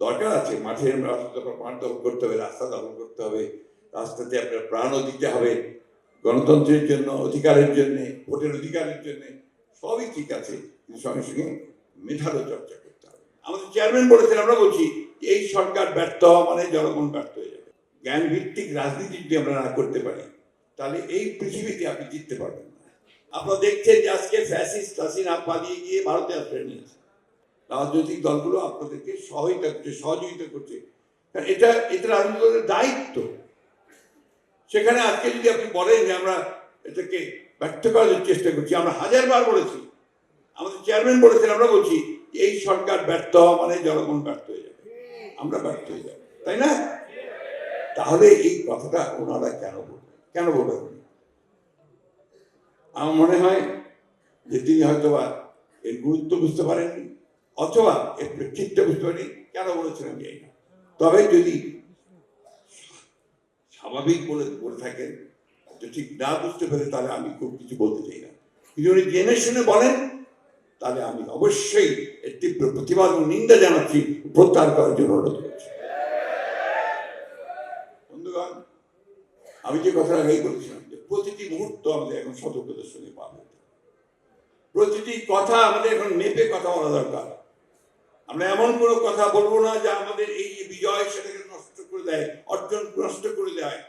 দরকার আছে। মাঠের রাস্তা মাঠ দখল করতে হবে, রাস্তা দখল করতে হবে, রাস্তাতে আপনার প্রাণও দিতে হবে। গণতন্ত্রের জন্য, অধিকারের জন্য, ভোটের অধিকারের জন্য সবই ঠিক আছে। কিন্তু সঙ্গে সঙ্গে মেধারও চর্চা করতে হবে। আমাদের চেয়ারম্যান বলেছেন, আমরা বলছি, এই সরকার ব্যর্থ হওয়া মানে জনগণ ব্যর্থ হয়ে যাবে। জ্ঞান ভিত্তিক রাজনীতি যদি আমরা না করতে পারি, তাহলে এই পৃথিবীতে আপনি জিততে পারবেন না। আপনারা দেখছেন যে আজকে ফ্যাসিস্ট হাসিনা পালিয়ে গিয়ে ভারতে আশ্রয় নিয়েছে। রাজনৈতিক দলগুলো আপনাদেরকে সহায়তা করছে, সহযোগিতা করছে। কারণ এটা এটা রাজনৈতিক দায়িত্ব। সেখানে আজকে যদি আপনি বলেন যে আমরা এটাকে ব্যর্থ করার চেষ্টা করছি, আমরা হাজারবার বলেছি, আমাদের চেয়ারম্যান বলেছেন, আমরা বলছি, এই সরকার ব্যর্থ হওয়া মানে জনগণ ব্যর্থ হয়ে যাবে। আমরা ব্যর্থ হয়ে যাব, তাই না? তাহলে এই কথাটা ওনারা কেন বলবেন? কেন বলবেন? আমার মনে হয় যে তিনি হয়তোবা এর গুরুত্ব বুঝতে পারেননি। অথবা এর প্রেক্ষিতটা বুঝতে পারেনি কেন বলেছিলেন জানি না। তবে যদি স্বাভাবিক বলে বলে থাকেন ঠিক না বুঝতে পেরে তাহলে আমি খুব কিছু বলতে চাই না। কিন্তু উনি জেনে শুনে বলেন, তাহলে আমি অবশ্যই এর তীব্র প্রতিবাদ ও নিন্দা জানাচ্ছি, প্রত্যাহার করার জন্য অনুরোধ করছি। বন্ধুগণ, আমি যে কথা আগেই বলেছিলাম যে প্রতিটি মুহূর্ত আমাদের এখন সতর্কতার সঙ্গে পার প্রতিটি কথা আমাদের এখন মেপে কথা বলা দরকার। আমরা এমন কোনো কথা বলব না যে আমাদের এই যে বিজয় সেটাকে নষ্ট করে দেয়, অর্জন নষ্ট করে দেয়।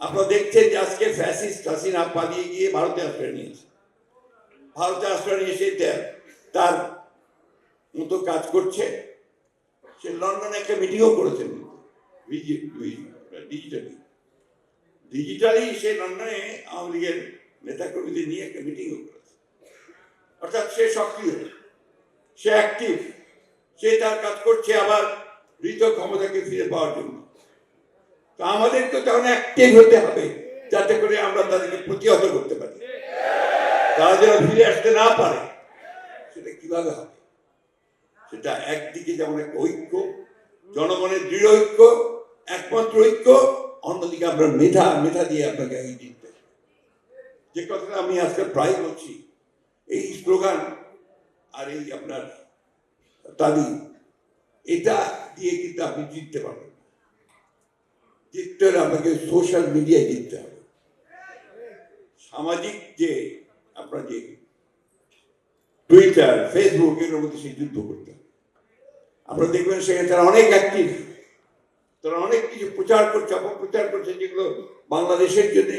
আপনারা দেখছেন যে আজকে ফ্যাসিস্ট হাসিনা পালিয়ে গিয়ে ভারতে আশ্রয় নিয়েছে। ভারতে আশ্রয় নিয়ে সে তার মতো কাজ করছে। সে লন্ডনে একটা মিটিংও করেছেন। ডিজিটালি ডিজিটালি সে লন্ডনে আওয়ামী লীগের নেতাকর্মীদের নিয়ে একটা মিটিংও করেছে। অর্থাৎ সে সক্রিয়। সে অ্যাক্টিভ সে তার কাজ করছে আবার হৃত ক্ষমতাকে ফিরে পাওয়ার জন্য। তা আমাদেরকে তখন অ্যাক্টিভ হতে হবে, যাতে করে আমরা তাদেরকে প্রতিহত করতে পারি। তারা যেন ফিরে আসতে না পারে, সেটা কীভাবে হবে? সেটা একদিকে যেমন একটা ঐক্য, জনগণের দৃঢ় ঐক্য, একমাত্র ঐক্য, অন্যদিকে আমরা মেধা মেধা দিয়ে আপনাকে জিততে হবে। যে কথাটা আমি আজকে প্রায় বলছি, এই স্লোগান আর এই আপনার তালি এটা দিয়ে কিন্তু আপনি জিততে পারবেন। জিততে হলে আপনাকে সোশ্যাল মিডিয়ায় জিততে হবে। সামাজিক যে আপনার যে টুইটার ফেসবুক এর মধ্যে সেই যুদ্ধ করতে হবে। আপনারা দেখবেন সেখানে তারা অনেক অ্যাক্টিভ তারা অনেক কিছু প্রচার করছে, অপপ্রচার করছে, যেগুলো বাংলাদেশের জন্য,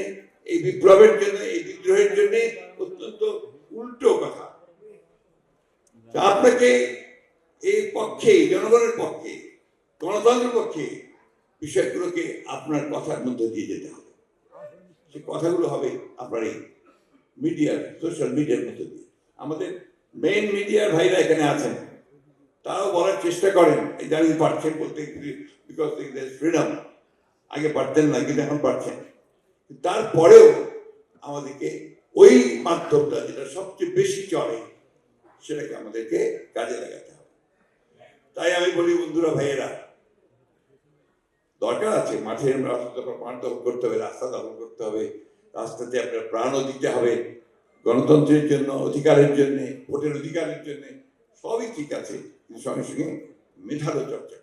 এই বিপ্লবের জন্য, এই বিদ্রোহের জন্য অত্যন্ত উল্টো কথা। আপনাকে এই পক্ষে, জনগণের পক্ষে, গণতন্ত্রের পক্ষে বিষয়গুলোকে আপনার কথার মধ্যে দিয়ে যেতে হবে। সে কথাগুলো হবে আপনার এই মিডিয়ার, সোশ্যাল মিডিয়ার মধ্যে দিয়ে। আমাদের মেইন মিডিয়ার ভাইরা এখানে আছেন। তারাও বলার চেষ্টা করেন, এই জানি পারছেন বলতে বিকজ ফ্রিডম আগে পারতেন না, কিন্তু এখন পারছেন। তারপরেও আমাদেরকে ওই মাধ্যমটা যেটা সবচেয়ে বেশি চলে সেটাকে আমাদেরকে কাজে লাগাতে হবে তাই আমি বলি, বন্ধুরা, ভাইয়েরা, দরকার আছে মাঠে প্রাণ দখল করতে হবে, রাস্তা দখল করতে হবে, রাস্তাতে আপনার প্রাণও দিতে হবে, গণতন্ত্রের জন্য, অধিকারের জন্য, ভোটের অধিকারের জন্য, সবই ঠিক আছে সঙ্গে সঙ্গে মেধারও চর্চা।